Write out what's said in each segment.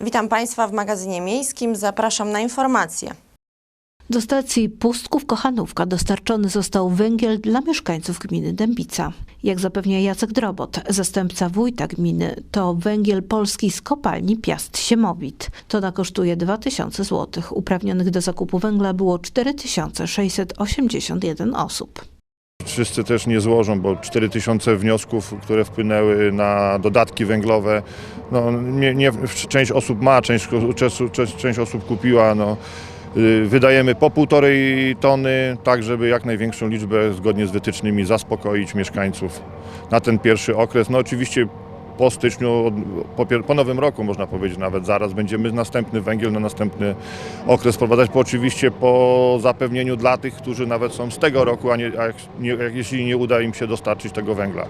Witam Państwa w magazynie miejskim. Zapraszam na informacje. Do stacji Pustków-Kochanówka dostarczony został węgiel dla mieszkańców gminy Dębica. Jak zapewnia Jacek Drobot, zastępca wójta gminy, to węgiel polski z kopalni Piast-Siemowit. Tona kosztuje 2000 zł. Uprawnionych do zakupu węgla było 4681 osób. Wszyscy też nie złożą, bo 4000 wniosków, które wpłynęły na dodatki węglowe. No, nie, nie, część osób ma, część, część, część osób kupiła. No. Y, Wydajemy po półtorej tony, tak żeby jak największą liczbę zgodnie z wytycznymi zaspokoić mieszkańców na ten pierwszy okres. No oczywiście po styczniu, po, po nowym roku można powiedzieć nawet zaraz będziemy następny węgiel na następny okres wprowadzać, bo oczywiście po zapewnieniu dla tych, którzy nawet są z tego roku, a, nie, a jak, jeśli nie uda im się dostarczyć tego węgla.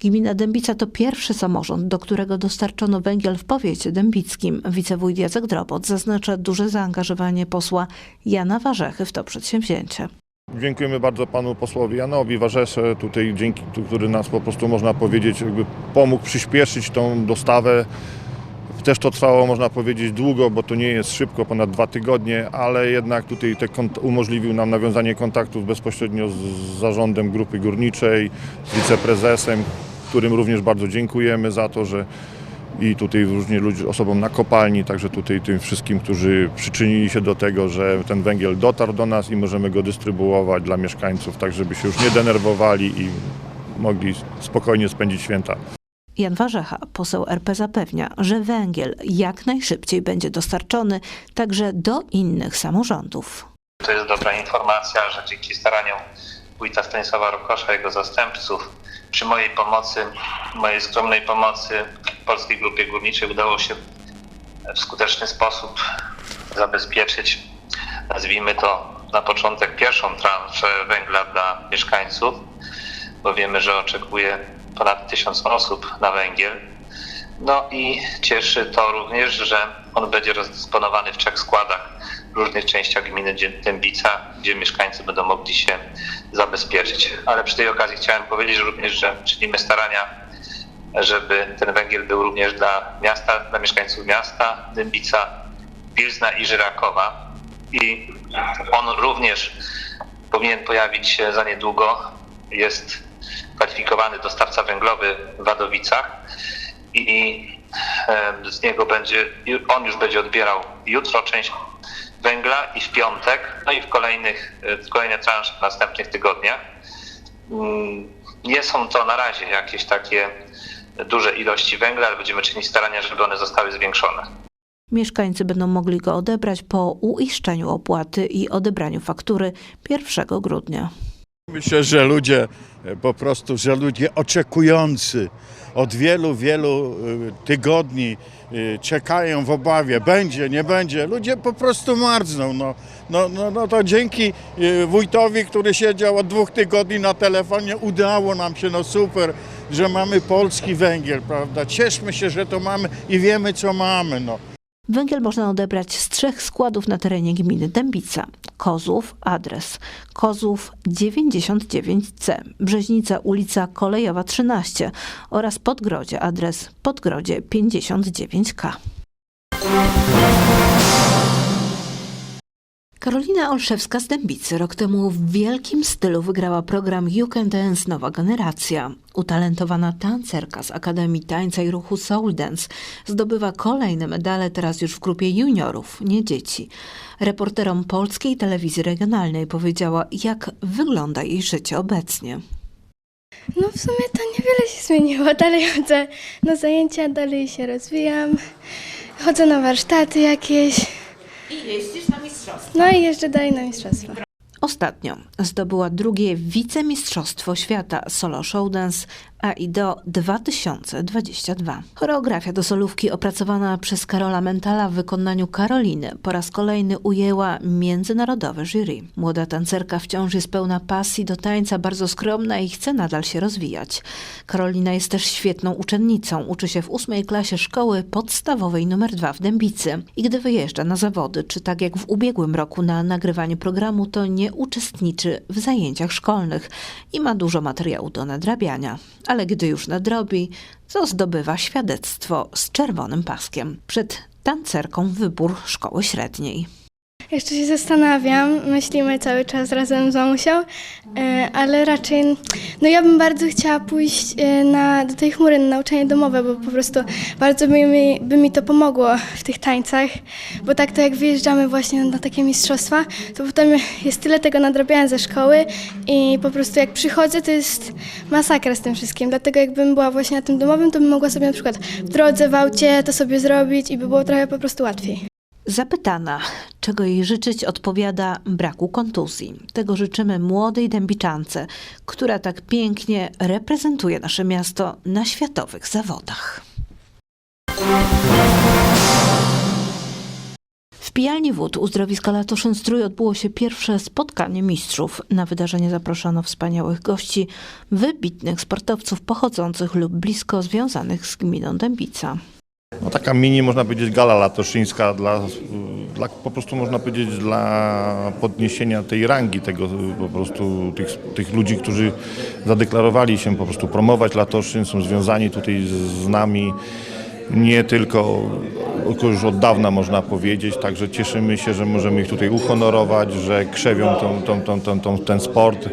Gmina Dębica to pierwszy samorząd, do którego dostarczono węgiel w powiecie dębickim. Wicewójt Jacek Drobot zaznacza duże zaangażowanie posła Jana Warzechy w to przedsięwzięcie. Dziękujemy bardzo panu posłowi Janowi Warzesze, tutaj dzięki, który nas po prostu można powiedzieć jakby pomógł przyspieszyć tą dostawę. Też to trwało można powiedzieć długo, bo to nie jest szybko, ponad dwa tygodnie, ale jednak tutaj te umożliwił nam nawiązanie kontaktów bezpośrednio z zarządem grupy górniczej, z wiceprezesem, którym również bardzo dziękujemy za to, że i tutaj różnie ludzi, osobom na kopalni, także tutaj tym wszystkim, którzy przyczynili się do tego, że ten węgiel dotarł do nas i możemy go dystrybuować dla mieszkańców, tak żeby się już nie denerwowali i mogli spokojnie spędzić święta. Jan Warzecha, poseł RP zapewnia, że węgiel jak najszybciej będzie dostarczony także do innych samorządów. To jest dobra informacja, że dzięki staraniom wójta Stanisława Rokosza i jego zastępców, przy mojej pomocy, mojej skromnej pomocy Polskiej Grupie Górniczej udało się w skuteczny sposób zabezpieczyć, nazwijmy to na początek pierwszą transzę węgla dla mieszkańców, bo wiemy, że oczekuje ponad tysiąc osób na węgiel. No i cieszy to również, że on będzie rozdysponowany w trzech składach różnych częściach gminy Dębica, gdzie mieszkańcy będą mogli się zabezpieczyć. Ale przy tej okazji chciałem powiedzieć również, że czynimy starania, żeby ten węgiel był również dla miasta, dla mieszkańców miasta Dębica, Pilzna i Żyrakowa. I on również powinien pojawić się za niedługo. Jest kwalifikowany dostawca węglowy w Wadowicach i e, z niego będzie, on już będzie odbierał jutro część węgla i w piątek, no i w kolejnych, w kolejne transze w następnych tygodniach. Mm, Nie są to na razie jakieś takie duże ilości węgla, ale będziemy czynić starania, żeby one zostały zwiększone. Mieszkańcy będą mogli go odebrać po uiszczeniu opłaty i odebraniu faktury 1 grudnia. Myślę, że ludzie e, po prostu, że ludzie oczekujący od wielu, wielu e, tygodni e, czekają w obawie, będzie, nie będzie. Ludzie po prostu marzną. No, no, no, no to dzięki wójtowi, który siedział od dwóch tygodni na telefonie, udało nam się, no super, że mamy polski węgiel, prawda? Cieszmy się, że to mamy i wiemy, co mamy. No. Węgiel można odebrać z trzech składów na terenie gminy Dębica. Kozłów, adres Kozłów 99C, Brzeźnica, ulica Kolejowa 13 oraz Podgrodzie, adres Podgrodzie 59K. Karolina Olszewska z Dębicy rok temu w wielkim stylu wygrała program You Can Dance Nowa Generacja. Utalentowana tancerka z Akademii Tańca i Ruchu Soul Dance zdobywa kolejne medale teraz już w grupie juniorów, nie dzieci. Reporterom polskiej telewizji regionalnej powiedziała, jak wygląda jej życie obecnie. No w sumie to niewiele się zmieniło. Dalej chodzę na zajęcia, dalej się rozwijam. Chodzę na warsztaty jakieś. I jeździsz na mistrzostwa. No i jeżdżę dalej na mistrzostwa. Ostatnio zdobyła drugie wicemistrzostwo świata solo show dance AIDO 2022. Choreografia do solówki opracowana przez Karola Mentala w wykonaniu Karoliny po raz kolejny ujęła międzynarodowe jury. Młoda tancerka wciąż jest pełna pasji do tańca, bardzo skromna i chce nadal się rozwijać. Karolina jest też świetną uczennicą. Uczy się w ósmej klasie szkoły podstawowej nr 2 w Dębicy. I gdy wyjeżdża na zawody, czy tak jak w ubiegłym roku na nagrywanie programu, to nie uczestniczy w zajęciach szkolnych i ma dużo materiału do nadrabiania. Ale gdy już nadrobi, to zdobywa świadectwo z czerwonym paskiem. Przed tancerką wybór szkoły średniej. Jeszcze się zastanawiam, myślimy cały czas razem z mamusią, e, ale raczej, no ja bym bardzo chciała pójść e, na, do tej chmury na nauczanie domowe, bo po prostu bardzo by mi, by mi to pomogło w tych tańcach, bo tak to jak wyjeżdżamy właśnie na takie mistrzostwa, to potem jest tyle tego nadrabiania ze szkoły i po prostu jak przychodzę, to jest masakra z tym wszystkim, dlatego jakbym była właśnie na tym domowym, to bym mogła sobie na przykład w drodze, w aucie to sobie zrobić i by było trochę po prostu łatwiej. Zapytana, czego jej życzyć, odpowiada braku kontuzji. Tego życzymy młodej dębiczance, która tak pięknie reprezentuje nasze miasto na światowych zawodach. W Pijalni Wód uzdrowiska Latoszyn Strój odbyło się pierwsze spotkanie mistrzów. Na wydarzenie zaproszono wspaniałych gości, wybitnych sportowców pochodzących lub blisko związanych z gminą Dębica. No taka mini, można powiedzieć, gala latoszyńska dla, dla po prostu można powiedzieć dla podniesienia tej rangi tego po prostu tych, tych ludzi, którzy zadeklarowali się po prostu promować Latoszyn, są związani tutaj z, nami. Nie tylko, już od dawna można powiedzieć, także cieszymy się, że możemy ich tutaj uhonorować, że krzewią tą, tą, tą, ten sport,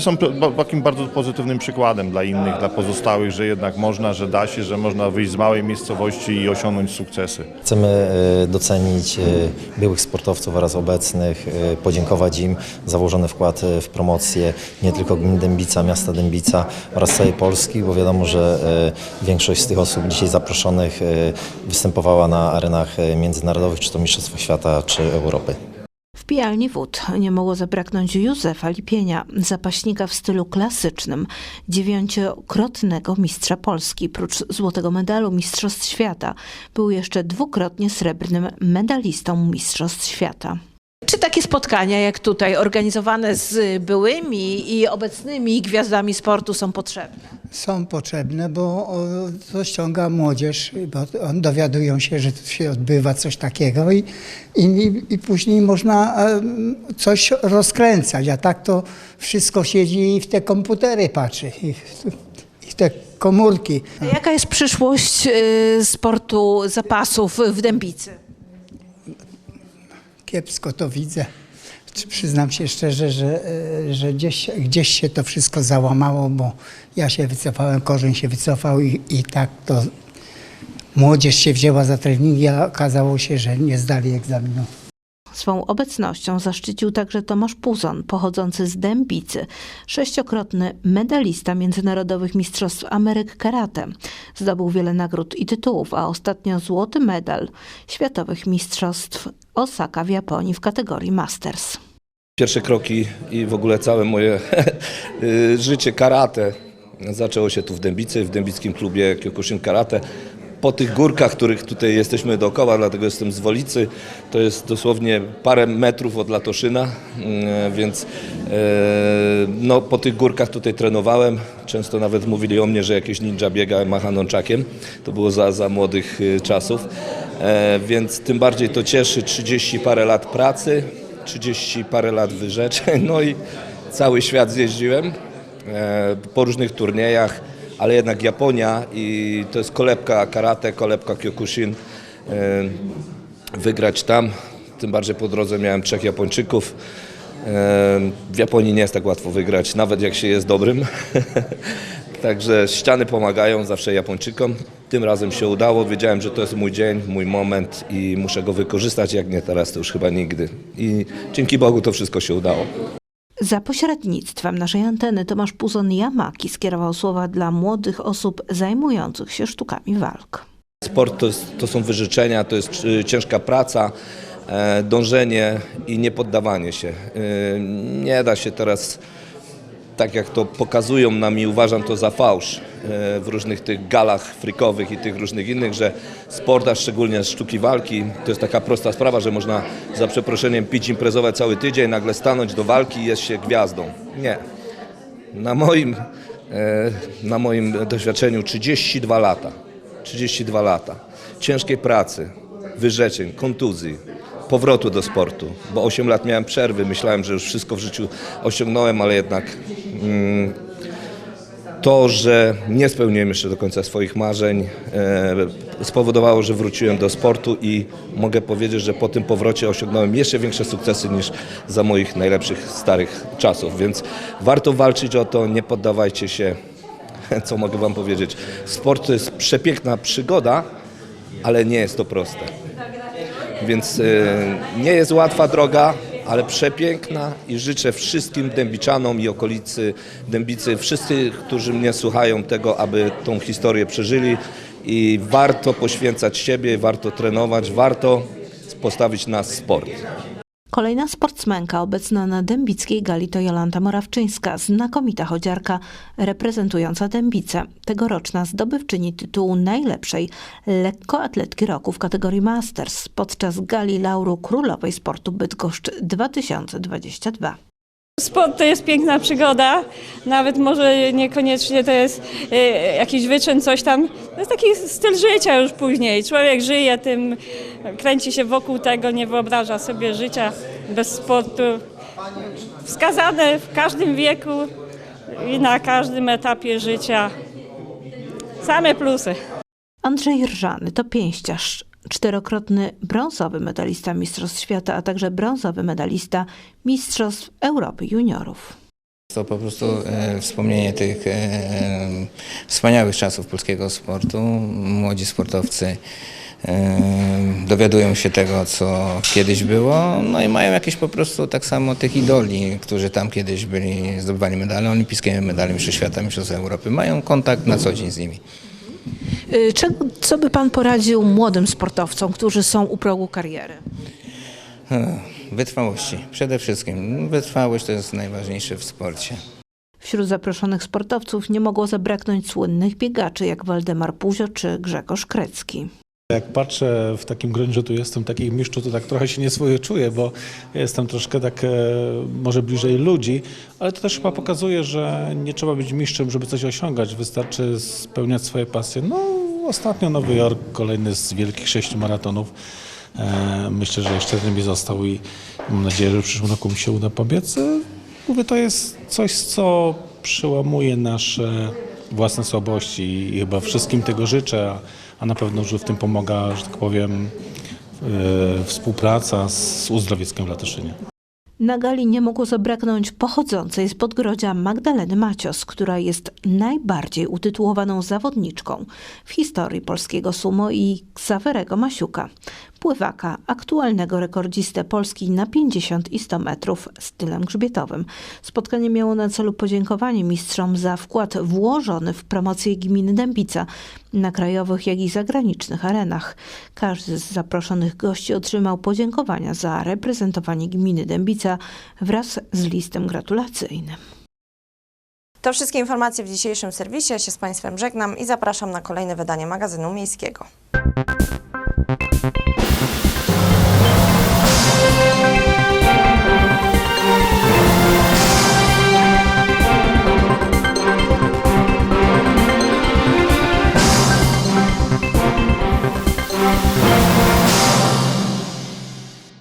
są takim bardzo pozytywnym przykładem dla innych, dla pozostałych, że jednak można, że da się, że można wyjść z małej miejscowości i osiągnąć sukcesy. Chcemy e, docenić e, byłych sportowców oraz obecnych, e, podziękować im za włożony wkład w promocję nie tylko gminy Dębica, miasta Dębica oraz całej Polski, bo wiadomo, że większość z tych osób dzisiaj zaproszonych występowała na arenach międzynarodowych, czy to Mistrzostwa Świata, czy Europy. W pijalni wód nie mogło zabraknąć Józefa Lipienia, zapaśnika w stylu klasycznym, dziewięciokrotnego mistrza Polski. Prócz złotego medalu Mistrzostw Świata był jeszcze dwukrotnie srebrnym medalistą Mistrzostw Świata. Czy takie spotkania jak tutaj, organizowane z byłymi i obecnymi gwiazdami sportu są potrzebne? są potrzebne, bo to ściąga młodzież, bo dowiadują się, że tu się odbywa coś takiego i, i, i później można coś rozkręcać, a tak to wszystko siedzi i w te komputery patrzy i w, i te komórki. Jaka jest przyszłość y, sportu zapasów w Dębicy? Kiepsko to widzę. Przyznam się szczerze, że, e, że gdzieś, gdzieś się to wszystko załamało, bo ja się wycofałem, korzeń się wycofał i, i tak to młodzież się wzięła za treningi, a okazało się, że nie zdali egzaminu. Swą obecnością zaszczycił także Tomasz Puzon, pochodzący z Dębicy, sześciokrotny medalista Międzynarodowych Mistrzostw Ameryk Karate. Zdobył wiele nagród i tytułów, a ostatnio złoty medal Światowych Mistrzostw Osaka w Japonii w kategorii Masters. Pierwsze kroki i w ogóle całe moje y, życie karate zaczęło się tu w Dębicy, w Dębickim klubie Kyokushin Karate. Po tych górkach, których tutaj jesteśmy dookoła, dlatego jestem z Wolicy, to jest dosłownie parę metrów od Latoszyna, y, więc y, no, po tych górkach tutaj trenowałem. Często nawet mówili o mnie, że jakieś ninja biega macha nączakiem. To było za, za młodych czasów. E, Więc tym bardziej to cieszy 30 parę lat pracy, 30 parę lat wyrzeczeń, no i cały świat zjeździłem e, po różnych turniejach, ale jednak Japonia i to jest kolebka karate, kolebka kyokushin. E, Wygrać tam, tym bardziej po drodze miałem trzech Japończyków. W Japonii nie jest tak łatwo wygrać, nawet jak się jest dobrym. Także ściany pomagają zawsze Japończykom. Tym razem się udało. Wiedziałem, że to jest mój dzień, mój moment i muszę go wykorzystać. Jak nie teraz, to już chyba nigdy. I dzięki Bogu to wszystko się udało. Za pośrednictwem naszej anteny Tomasz Puzon Jamaki skierował słowa dla młodych osób zajmujących się sztukami walk. Sport to, jest, to są wyrzeczenia, to jest y, ciężka praca, e, dążenie i niepoddawanie się. Y, nie da się teraz, tak jak to pokazują nam i uważam to za fałsz e, w różnych tych galach frikowych i tych różnych innych, że sport, a szczególnie sztuki walki, to jest taka prosta sprawa, że można za przeproszeniem pić, imprezować cały tydzień, nagle stanąć do walki i jest się gwiazdą. Nie. Na moim, e, na moim doświadczeniu 32 lata. 32 lata. Ciężkiej pracy, wyrzeczeń, kontuzji, powrotu do sportu, bo 8 lat miałem przerwy, myślałem, że już wszystko w życiu osiągnąłem, ale jednak mm, to, że nie spełniłem jeszcze do końca swoich marzeń, e, spowodowało, że wróciłem do sportu i mogę powiedzieć, że po tym powrocie osiągnąłem jeszcze większe sukcesy niż za moich najlepszych starych czasów, więc warto walczyć o to, nie poddawajcie się. Co mogę Wam powiedzieć? Sport to jest przepiękna przygoda, ale nie jest to proste. Więc e, nie jest łatwa droga, ale przepiękna i życzę wszystkim dębiczanom i okolicy Dębicy, wszyscy, którzy mnie słuchają tego, aby tą historię przeżyli i warto poświęcać siebie, warto trenować, warto postawić na sport. Kolejna sportsmenka obecna na dębickiej gali to Jolanta Morawczyńska, znakomita chodziarka reprezentująca Dębicę. Tegoroczna zdobywczyni tytułu najlepszej lekkoatletki roku w kategorii Masters podczas gali lauru Królowej Sportu Bydgoszcz 2022. Sport to jest piękna przygoda, nawet może niekoniecznie to jest e, jakiś wyczyn, coś tam. To jest taki styl życia już później. Człowiek żyje tym, kręci się wokół tego, nie wyobraża sobie życia bez sportu. Wskazane w każdym wieku i na każdym etapie życia. Same plusy. Andrzej Rżany to pięściarz, czterokrotny brązowy medalista Mistrzostw Świata, a także brązowy medalista Mistrzostw Europy Juniorów. To po prostu e, wspomnienie tych e, wspaniałych czasów polskiego sportu. Młodzi sportowcy e, dowiadują się tego, co kiedyś było, no i mają jakieś po prostu tak samo tych idoli, którzy tam kiedyś byli, zdobywali medale olimpijskie, medale Mistrzostw Świata, Mistrzostw Europy. Mają kontakt na co dzień z nimi. Y, Czego, co by pan poradził młodym sportowcom, którzy są u progu kariery? E, Wytrwałości, przede wszystkim. Wytrwałość to jest najważniejsze w sporcie. Wśród zaproszonych sportowców nie mogło zabraknąć słynnych biegaczy jak Waldemar Puzio czy Grzegorz Krecki. Jak patrzę w takim gronie, że tu jestem takich mistrzów, to tak trochę się nieswoje czuję, bo jestem troszkę tak e, może bliżej ludzi, ale to też chyba pokazuje, że nie trzeba być mistrzem, żeby coś osiągać, wystarczy spełniać swoje pasje. No ostatnio Nowy Jork, kolejny z wielkich sześciu maratonów. E, myślę, że jeszcze jeden mi został i mam nadzieję, że w przyszłym roku mi się uda pobiec. E, Mówię, to jest coś, co przełamuje nasze własne słabości i chyba wszystkim tego życzę, a, a na pewno, że w tym pomaga, że tak powiem, e, współpraca z Uzdrowieckiem w Latyszynie. Na gali nie mogło zabraknąć pochodzącej z Podgrodzia Magdaleny Macios, która jest najbardziej utytułowaną zawodniczką w historii polskiego sumo i Ksawerego Masiuka, pływaka, aktualnego rekordzistę Polski na 50 i 100 metrów stylem grzbietowym. Spotkanie miało na celu podziękowanie mistrzom za wkład włożony w promocję gminy Dębica na krajowych, jak i zagranicznych arenach. Każdy z zaproszonych gości otrzymał podziękowania za reprezentowanie gminy Dębica wraz z listem gratulacyjnym. To wszystkie informacje w dzisiejszym serwisie. Ja się z Państwem żegnam i zapraszam na kolejne wydanie magazynu miejskiego.